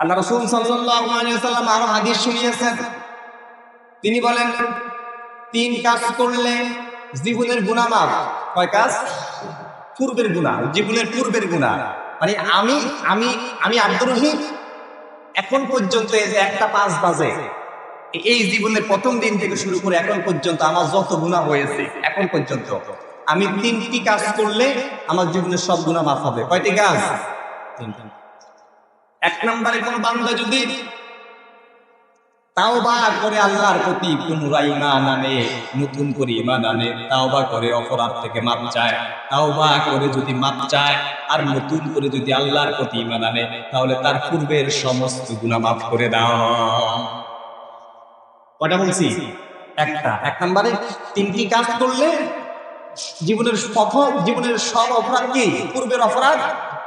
আল্লাহ রসুল আলাইহি আরও হাদিস শুনিয়েছেন। তিনি বলেন, তিন কাজ করলে জীবনের মাফ। কয় কাজ? পূর্বের গুনাহ জীবনের পূর্বের গুনাহ। মানে আমি আমি আমি আব্দুর রহিম, এখন পর্যন্ত এই যে একটা পাঁচ বাজে, এই জীবনের প্রথম দিন থেকে শুরু করে এখন পর্যন্ত আমার যত গুনাহ হয়েছে, এখন পর্যন্ত আমি তিনটি কাজ করলে আমার জীবনের সব গুনাহ মাফ হবে। কয়টি কাজ? তিনটি। এক নম্বরে কোন বান্দা যদি তাওবা করে আল্লাহর প্রতি পুনরায় ইমান আনে নতুন করে ইমান আনে, তাওবা করে অপরাধ থেকে মাপ চায়, তাওবা করে যদি মাপ চায় আর নতুন করে যদি আল্লাহর প্রতি ইমান আনে, তাহলে তার পূর্বের সমস্ত গুনাহ মাফ করে দাও। কটা বলছি? একটা। এক নম্বরে তিনটি কাজ করলে জীবনের সফল জীবনের সব অপরাধ কি? পূর্বের অপরাধ?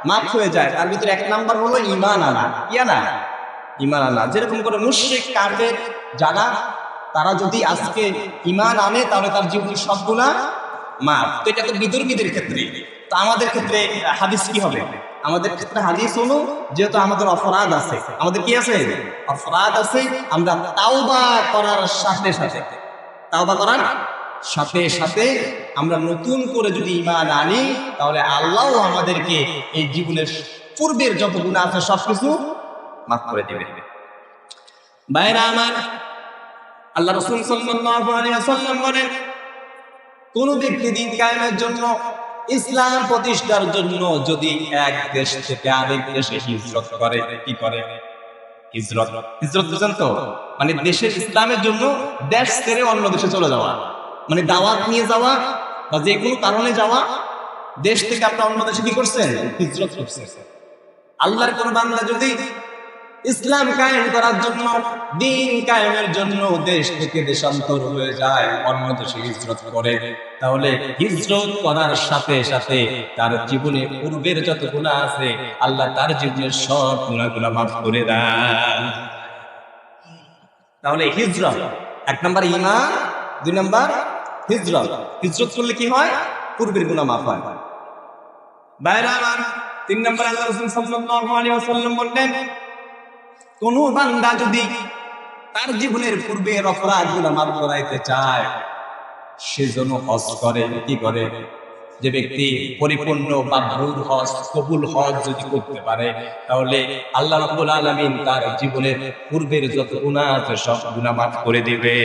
মাফ হয়ে যায়। তার ভিতরে এক নাম্বার হলো ইমান আনা। ইয়া না ইমান আনা। যেরকম করে মুশ্রিক, কাফের যারা, তারা যদি আজকে ইমান আনে, তাহলে তার জীবনের সব গুণা মাফ। তো এটা তো বিদর্মীদের ক্ষেত্রে। তো আমাদের ক্ষেত্রে হাদিস কি হবে? আমাদের ক্ষেত্রে হাদিস হলো, যেহেতু আমাদের অপরাধ আছে। আমাদের কি আছে? অপরাধ আছে। আমরা তাওবা করার সাথে সাথে। তাওবা করার সাথে সাথে আমরা নতুন করে যদি ইমান আনি, তাহলে আল্লাহ আমাদেরকে এই জীবনের পূর্বের যত গুণা আছে সবকিছু মাফ করে দিবে বাইরা আমার, আল্লাহ রসুল ওয়াসাল্লাম বলেন, কোন ব্যক্তি দিন কায়েমের জন্য ইসলাম প্রতিষ্ঠার জন্য যদি এক দেশ থেকে আরেক দেশে হিজরত করে, কি করে? হিজরত। হিজরত বুঝেন তো? মানে দেশের ইসলামের জন্য দেশ ছেড়ে অন্য দেশে চলে যাওয়া। মানে দাওয়াত নিয়ে যাওয়া বা যে কোনো কারণে যাওয়া, দেশ থেকে আপনার অন্য দেশে কি করছেন? হিজরত করছেন। আল্লাহর কোন বান্দা যদি ইসলাম কায়েম করার জন্য, দিন কায়েমের জন্য দেশ থেকে দেশান্তর হয়ে যায়, অন্য দেশে হিজরত করে, তাহলে হিজরত করার সাথে সাথে তার জীবনে পূর্বের যত গুণা আছে, আল্লাহ তার জীবনের সব গুণাগুলা মাফ করে দেয় তাহলে হিজরত, এক নম্বর ইমান দুই নম্বর হিজরত। হিজরত করলে কি হয়? পূর্বের গুণা মাফ হয়। বাইরে তিন নম্বর আল্লাহ রাসূল সাল্লাল্লাহু কোন বান্দা যদি তার জীবনের পূর্বের অপরাধগুলো মাফ করাইতে চায়, সে যেন হজ করে। কি করে? যে ব্যক্তি পরিপূর্ণ বা মাবরুর হজ, কবুল হজ যদি করতে পারে, তাহলে আল্লাহ রাব্বুল আলামিন তার জীবনের পূর্বের যত গুনাহ আছে সব গুনাহ মাফ করে দিবে।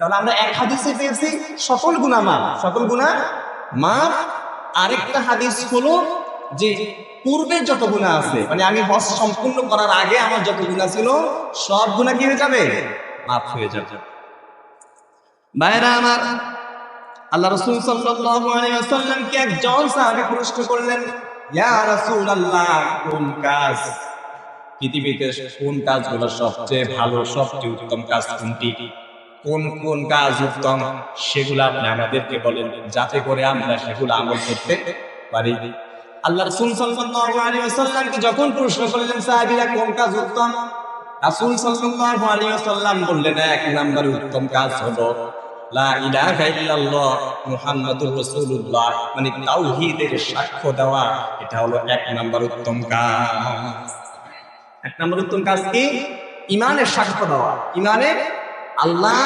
তাহলে আমরা এক হাদিসে পেয়েছি সকল গুনাহ মাফ। সকল গুনাহ মাফ। আরেকটা হাদিস হলো যে পূর্বের যত গুণা আছে মানে আমি হজ সম্পূর্ণ করার আগে আমার যত গুণা ছিল, সব গুণা কি হয়ে যাবে? মাফ হয়ে যাবে। ভাইরা আমার, আল্লাহ রসুল সাল্লাল্লাহু আলাইহি ওয়াসাল্লাম কে একজন সাহাবী প্রশ্ন করলেন, ইয়া রাসূলুল্লাহ, কোন কাজ? পৃথিবীতে কোন কাজগুলো সবচেয়ে ভালো, সবচেয়ে উত্তম কাজ কোনটি? কোন কোন কাজ উত্তম সেগুলো আপনি আমাদেরকে বলেন, যাতে করে আমরা সেগুলো আমল করতে পারি। আল্লাহ রাসূল সাল্লাল্লাহু আলাইহি ওয়াসাল্লামকে যখন প্রশ্ন করলেন, সাহাবীরা, কোন কাজ উত্তম? রাসূল সাল্লাল্লাহু আলাইহি ওয়াসাল্লাম বললেন, এক নম্বরে উত্তম কাজ হলো লা ইলাহা ইল্লাল্লাহ মুহাম্মাদুর রাসূলুল্লাহ। মানে তাওহীদের সাক্ষ্য দেওয়া, এটা হলো এক নম্বর উত্তম কাজ এক নম্বর উত্তম কাজ কি? ইমানের সাক্ষ্য দেওয়া। ইমানের আল্লাহ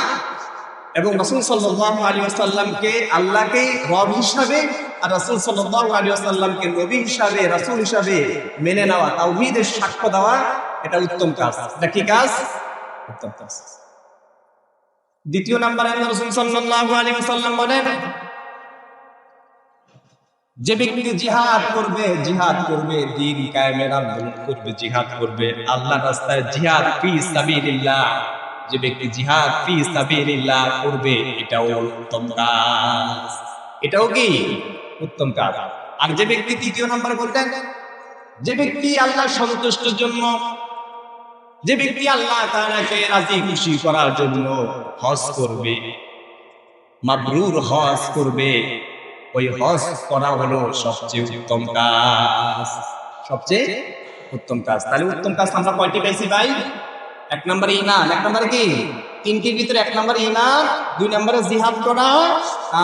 এবং রাসূল সাল্লাল্লাহু আলাইহি ওয়াসাল্লামকে আল্লাহকে রব হিসাবে আর রাসূল সাল্লাল্লাহু আলাইহি ওয়াসাল্লামকে নবী হিসাবে, রাসূল হিসাবে মেনে নেওয়া, তাওহীদের সাক্ষ্য দেওয়া, এটা উত্তম কাজ। এটা কি কাজ? উত্তম কাজ। দ্বিতীয় নাম্বারে রাসূল সাল্লাল্লাহু আলাইহি ওয়াসাল্লাম বলেন, যে ব্যক্তি জিহাদ করবে জিহাদ করবে, দিন কায়েমের আন্দোলন করবে, জিহাদ করবে, আল্লাহ রাস্তায় জিহাদ ফি সাবিলিল্লাহ। যে ব্যক্তি জিহাদ ফি সাবিলিল্লাহ করবে, এটাও উত্তম কাজ। এটাও কি উত্তম কাজ? আর যে ব্যক্তি তৃতীয় নাম্বার বলতেন যে ব্যক্তি আল্লাহ সন্তুষ্টের জন্য, যে ব্যক্তি আল্লাহ তাআলাকে রাজি খুশি করার জন্য হজ করবে, মাবরুর হজ করবে, ওই হজ করা হলো সবচেয়ে উত্তম কাজ। সবচেয়ে উত্তম কাজ। তাহলে উত্তম কাজ আমরা কয়টি পেয়েছি ভাই? এক নম্বরে ইমান, এক নম্বরে কি? তিনটির ভিতরে এক নম্বরে ইমান, দুই নম্বরে জিহাদ করা,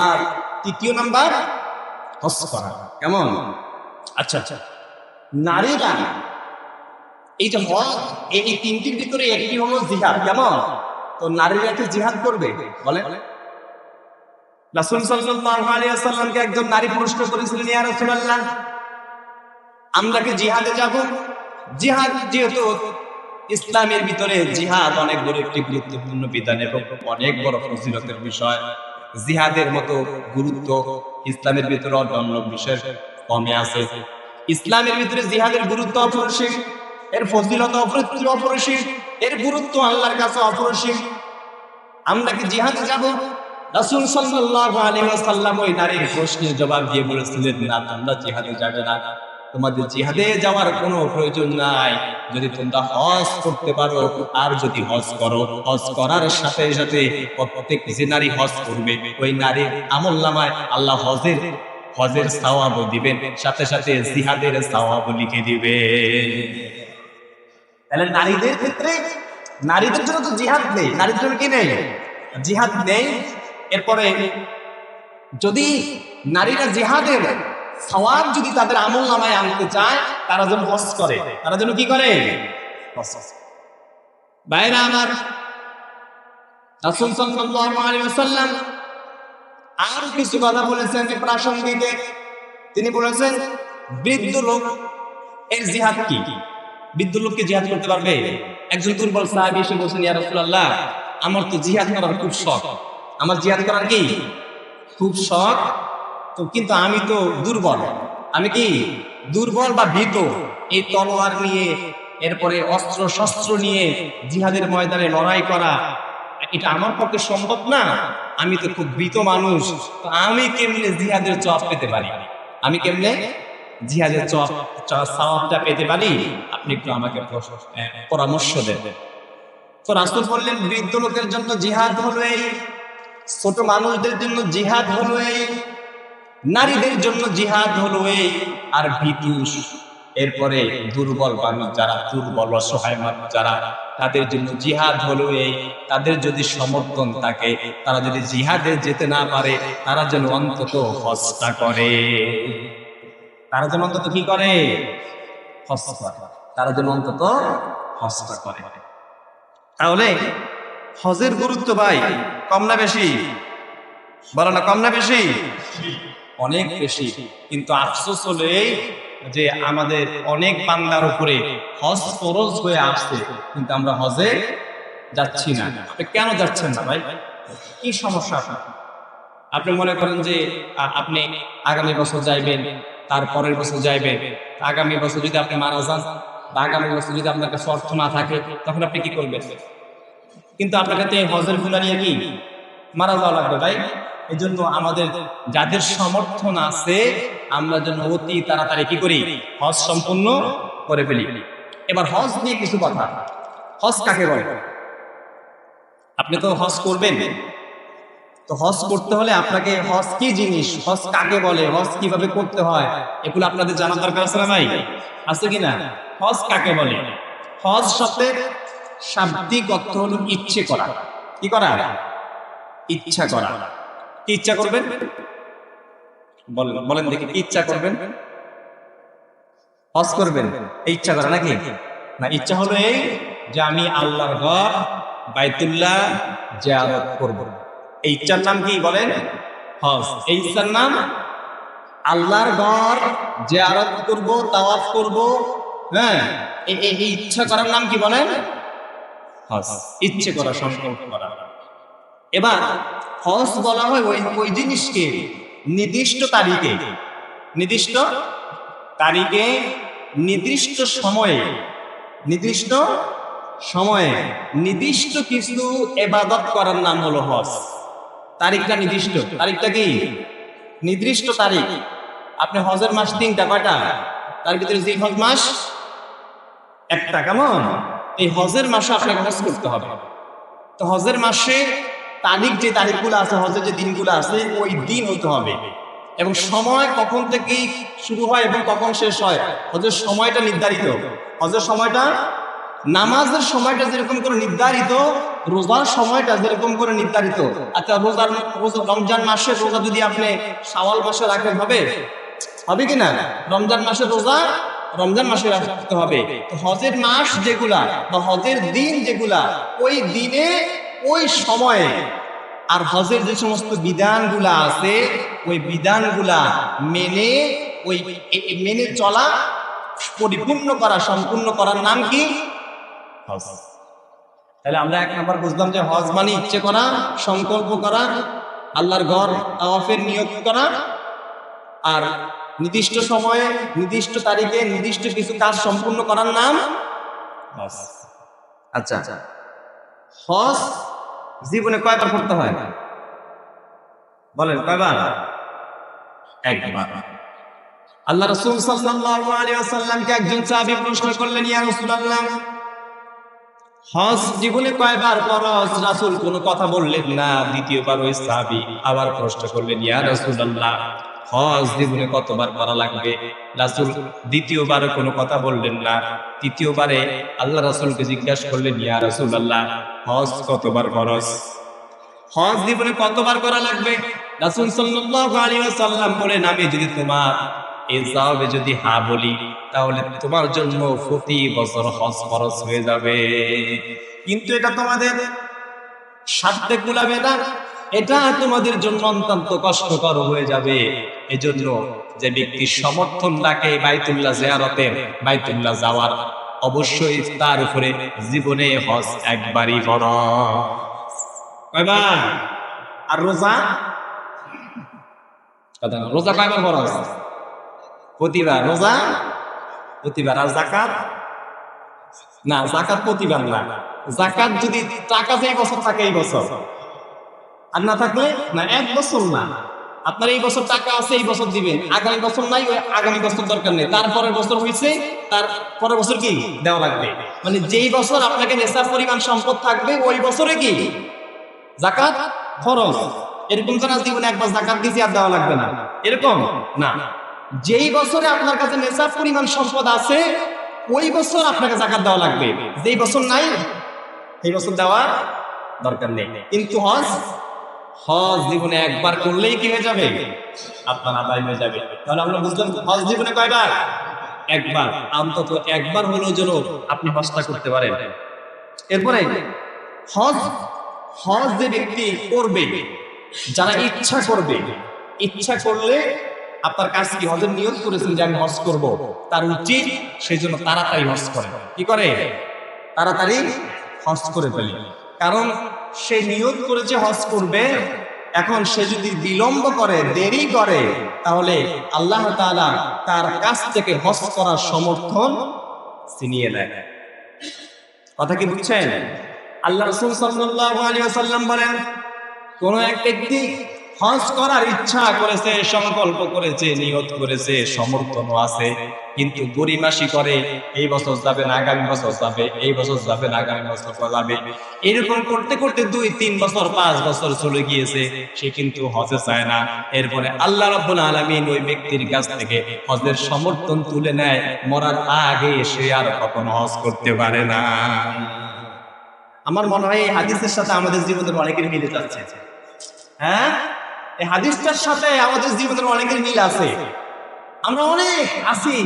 আর তৃতীয় নাম্বার হজ করা। কেমন? আচ্ছা আচ্ছা। নারীরা এই যে হজ, এই তিনটির ভিতরে একটি হলো জিহাদ, কেমন? তো নারীরা কি জিহাদ করবে বলে রাসূল সাল্লাল্লাহু আলাইহি ওয়াসাল্লামকে একজন নারী প্রশ্ন করেছিলেন, ইয়া রাসূলুল্লাহ। আমরা কি জিহাদে যাব? জিহাদ যেহেতু ইসলামের ভিতরে জিহাদ অনেক বড় একটি গুরুত্বপূর্ণ বিধান এবং অনেক বড় ফজিলতের বিষয়। জিহাদের মতো গুরুত্ব ইসলামের ভিতরে অন্যান্য বিষয় কমে আছে। ইসলামের ভিতরে জিহাদের গুরুত্ব অপরিসীম, এর ফজিলত অপরিসীম, এর গুরুত্ব আল্লাহর কাছে অপরিসীম। আমরা কি জিহাদে যাব? রাসূল সাল্লাল্লাহু আলাইহি ওয়াসাল্লাম ওই নারীর প্রশ্নের জবাব দিয়ে বলেছিলেন, না, তোমরা জিহাদে যাবে না। তোমাদের জিহাদে যাওয়ার কোনো প্রয়োজন নাই। যদি তোমরা হজ করতে পারো, আর যদি হজ করো, হজ করার সাথে সাথে প্রত্যেক যে নারী হজ করবে, ওই নারীর আমল নামায় আল্লাহ হজের হজের সওয়াবও দিবেন, সাথে সাথে জিহাদের সওয়াবও লিখে দিবে। তাহলে নারীদের ক্ষেত্রে, নারীদের জন্য তো জিহাদ নেই, নারীদের জন্য কি নেই? জিহাদ নেই। এরপরে যদি নারীরা জিহাদের সওয়াব যদি তাদের আমল নামায় আনতে চায়, তারা যেন হজ করে। তারা যেন কি করে? বাইরা আমার আর কিছু কথা বলেছেন যে প্রাসঙ্গিক। তিনি বলেছেন, বৃদ্ধ লোক, এর জিহাদ কি? বৃদ্ধ লোককে জিহাদ করতে পারবে? একজন দুর্বল সাহাবী এসে বলছেন, ইয়া আমার তো জিহাদ করার খুব শখ। আমার জিহাদ করার কি? খুব শখ। তো কিন্তু আমি তো দুর্বল। আমি কি দুর্বল বা ভীত? এই তলোয়ার নিয়ে, এরপরে অস্ত্র শস্ত্র নিয়ে জিহাদের ময়দানে লড়াই করা, এটা আমার পক্ষে সম্ভব না। আমি তো খুব ভীত মানুষ, তো আমি কেমনে জিহাদের চপ পেতে পারি? আমি কেমনে জিহাদের চপ সওয়াবটা পেতে পারি? আপনি একটু আমাকে পরামর্শ দেবেন তো রাসূল বললেন, বৃদ্ধ লোকের জন্য জিহাদ হলো এই, ছোট মানুষদের জন্য জিহাদ হলো এই। নারীদের জন্য জিহাদ হলো এই, আর ভীতু এরপরে দুর্বল মানুষ যারা, দুর্বল অসহায় মানুষ যারা, তাদের জন্য জিহাদ হলো এই, তাদের যদি সমর্থন থাকে, তারা যদি জিহাদে যেতে না পারে, তারা যেন অন্তত হস্তা করে। তারা যেন অন্তত কি করে? করে। তারা যেন অন্তত হস্তা করে। তাহলে হজের গুরুত্ব ভাই, কম না বেশি? বলো না, কম না বেশি? অনেক বেশি। কিন্তু আফসোস হলে এই যে আমাদের অনেক বাংলার উপরে হজ ফরজ হয়ে আসছে, কিন্তু আমরা হজে যাচ্ছি না। আপনি কেন যাচ্ছেন না ভাই? কি সমস্যা আপনি মনে করেন যে আপনি আগামী বছর যাইবেন তার পরের বছর যাইবেন, আগামী বছর যদি আপনি মারা যান, বা আগামী বছর যদি আপনার কাছে অর্থ না থাকে, তখন আপনি কি করবেন? কিন্তু আপনার কাছে হজেরগুলা নিয়ে কি মারা যাওয়া লাগবে তাই এই জন্য আমাদের যাদের সমর্থন আছে, আমরা যেন অতি তাড়াতাড়ি কি করি? হজ সম্পূর্ণ করে ফেলি। এবার হজ নিয়ে কিছু কথা। হজ কাকে বলে? আপনি তো হজ করবেন। তো হজ করতে হলে আপনাকে হজ কি জিনিস, হজ কাকে বলে, হজ কীভাবে করতে হয়, এগুলো আপনাদের জানা দরকার আছে না ভাই আছে কি না? হজ কাকে বলে? হজ শব্দের শাব্দিক অর্থ হলো ইচ্ছে করা। কি করা? ইচ্ছা করা। কি ইচ্ছা করবেন? বলেন বলেন দেখি, কি ইচ্ছা করবেন? হজ করবেন? এই ইচ্ছা করা নাকি? না, ইচ্ছা হলো এই যে আমি আল্লাহর ঘর, বাইতুল্লাহ জিয়ারত করব। এই ইচ্ছার নাম কি বলেন? হজ। এই ইচ্ছার নাম আল্লাহর ঘর জিয়ারত করব, তাওয়াফ করব হ্যাঁ? এই- ইচ্ছা করার নাম কি বলেন? হজ। ইচ্ছে করা, সংকল্প করা। এবার হজ বলা হয় ওই ওই জিনিসকে নির্দিষ্ট তারিখে। নির্দিষ্ট তারিখে, নির্দিষ্ট সময়ে। নির্দিষ্ট সময়ে। নির্দিষ্ট কিছু এবাদত করার নাম হলো হজ। তারিখটা নির্দিষ্ট। তারিখটা কি? নির্দিষ্ট তারিখ। আপনি হজের মাস তিনটা, কয়টা? তার ভিতরে যে হজ মাস একটা, কেমন? এই হজের মাসে আপনাকে হজ করতে হবে। তো হজের মাসে তারিখ যে তারিখগুলো আছে হজের যে দিনগুলো আছে, ওই দিন হতে হবে। এবং সময় কখন থেকে শুরু হয় এবং কখন শেষ হয় হজের সময়টা নির্ধারিত। হজের সময়টা, নামাজের সময়টা যেরকম করে নির্ধারিত, রোজার সময়টা যেরকম করে নির্ধারিত। আচ্ছা রোজার রোজা রমজান মাসে রোজা যদি আপনি শাওয়াল মাসে রাখেন, হবে? হবে কি না? রমজান মাসে রোজা, রমজান মাসে রাখতে হবে। হজের মাস যেগুলা বা হজের দিন যেগুলা, ওই দিনে ওই সময়ে আর হজের যে সমস্ত বিধানগুলা আছে, ওই বিধানগুলা মেনে, ওই মেনে চলা, পরিপূর্ণ করা, সম্পূর্ণ করার নাম কি? হজ। তাহলে আমরা এক নাম্বার বুঝলাম যে হজ মানে ইচ্ছে করা, সংকল্প করা, আল্লাহর ঘর তাওয়াফের নিয়োগ করা। আর নির্দিষ্ট সময়ে, নির্দিষ্ট তারিখে, নির্দিষ্ট কিছু কাজ সম্পূর্ণ করার নাম হজ। আচ্ছা হজ জীবনে কয়বার পড়তে হয়? বলেন, কয়বার? একবার। আল্লাহ রাসূল ওয়াসাল্লামকে একজন সাহাবী প্রশ্ন করলেন, ইয়া রাসূলুল্লাহ, হজ জীবনে কয়বার ফরজ রাসূল কোনো কথা বললেন না। দ্বিতীয়বার ওই সাহাবী আবার প্রশ্ন করলেন, ইয়া রাসূলুল্লাহ হজ জীবনে কতবার করা লাগবে? রাসূল দ্বিতীয়বার কোনো কথা বললেন না। তৃতীয়বারে আল্লাহ রাসূলকে জিজ্ঞাসা করলেন, ইয়া রাসুল আল্লাহ হজ কতবার খরচ হজ জীবনে কতবার করা লাগবে? রাসূল সাল্লাল্লাহু আলাইহি ওয়াসাল্লাম বলেন, আমি যদি তোমার এই জবাবে যদি হা বলি, তাহলে তোমার জন্য প্রতি বছর হজ খরচ হয়ে যাবে। কিন্তু এটা তোমাদের স্বার্থে কুলাবে না। এটা তোমাদের জন্য অত্যন্ত কষ্টকর হয়ে যাবে। এজন্য যে ব্যক্তি সমর্থন রাখে বাইতুল্লাহ জিয়ারতের বাইতুল্লাহ যাওয়ার, অবশ্যই তার উপরে জীবনে হজ একবারই ফরজ আর রোজা? কথা রোজা কয়বার ফরজ? প্রতিবার রোজা? প্রতিবার আর জাকাত না জাকাত প্রতিবার না। জাকাত যদি টাকা যে বছর থাকে, এই বছর। আর না থাকলে না, এক বছর না। আপনার এই বছর টাকা আছে, এই বছর দিবেন। আগামী বছর নাই, ওই আগামী বছর দরকার নেই। তারপরের বছর হয়েছে তার পরের বছর কি? দেওয়া লাগবে। মানে যেই বছর আপনাকে নেশার পরিমাণ সম্পদ থাকবে, ওই বছরে কি? জাকাত, খরচ। এরকম তো না জীবনে একবার জাকাত দিয়েছি আর দেওয়া লাগবে না। এরকম? না। যেই বছরে আপনার কাছে নেশার পরিমাণ সম্পদ আছে, ওই বছর আপনাকে জাকাত দেওয়া লাগবে। যেই বছর নাই, এই বছর দেওয়ার দরকার নেই। কিন্তু হজ হজ জীবনে একবার করলেই কি হয়ে যাবে? আপনার আদায় হয়ে যাবে। তাহলে আমরা বুঝলাম হজ জীবনে কয়বার? একবার। অন্তত একবার হলেও যেন আপনি হজটা করতে পারেন। এরপরে, হজ হজ যে ব্যক্তি করবে, যারা ইচ্ছা করবে, ইচ্ছা করলে আপনার কাজ কি? হজের নিয়ত করেছেন যে আমি হজ করব। তার উচিত সেই জন্য তাড়াতাড়ি হজ করে। কি করে? তাড়াতাড়ি হজ করে ফেলে। কারণ সে নিয়ত করেছে হজ করবে, এখন সে যদি বিলম্ব করে, দেরি করে, তাহলে আল্লাহ তালা তার কাছ থেকে হজ করার সমর্থন ছিনিয়ে নেয়। কথা কি বুঝছেন? আল্লাহ রসুল সাল্লাহ বলেন, কোন এক ব্যক্তি হজ করার ইচ্ছা করেছে, সংকল্প করেছে, নিয়ত করেছে, সমর্থনও আছে। কিন্তু গরিমাসি করে, এই বছর যাবে না, আগামী বছর যাবে, এই বছর যাবে না, আগামী বছর যাবে। এরকম করতে করতে দুই, তিন বছর, পাঁচ বছর চলে গিয়েছে, সে কিন্তু হজে চায় না। এরপরে আল্লাহ রাব্বুল আলামিন ওই ব্যক্তির কাছ থেকে হজের সমর্থন তুলে নেয়, মরার আগে সে আর কখনো হজ করতে পারে না। আমার মনে হয় এই হাদিসের সাথে আমাদের জীবনের অনেকের মিলে যাচ্ছে হ্যাঁ? এই হাদিসটার সাথে আমাদের জীবনের অনেকের মিল আছে। আমরা অনেক আছি।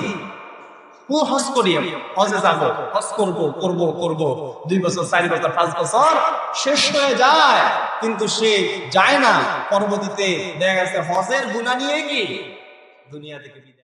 ও হজ করি হজে যাব। হজ করব করব করব। দুই বছর, চার বছর, পাঁচ বছর শেষ হয়ে যায়। কিন্তু সে যায় না। পরবর্তীতে দেখা গেছে হজের গুণা নিয়ে কি? দুনিয়া থেকে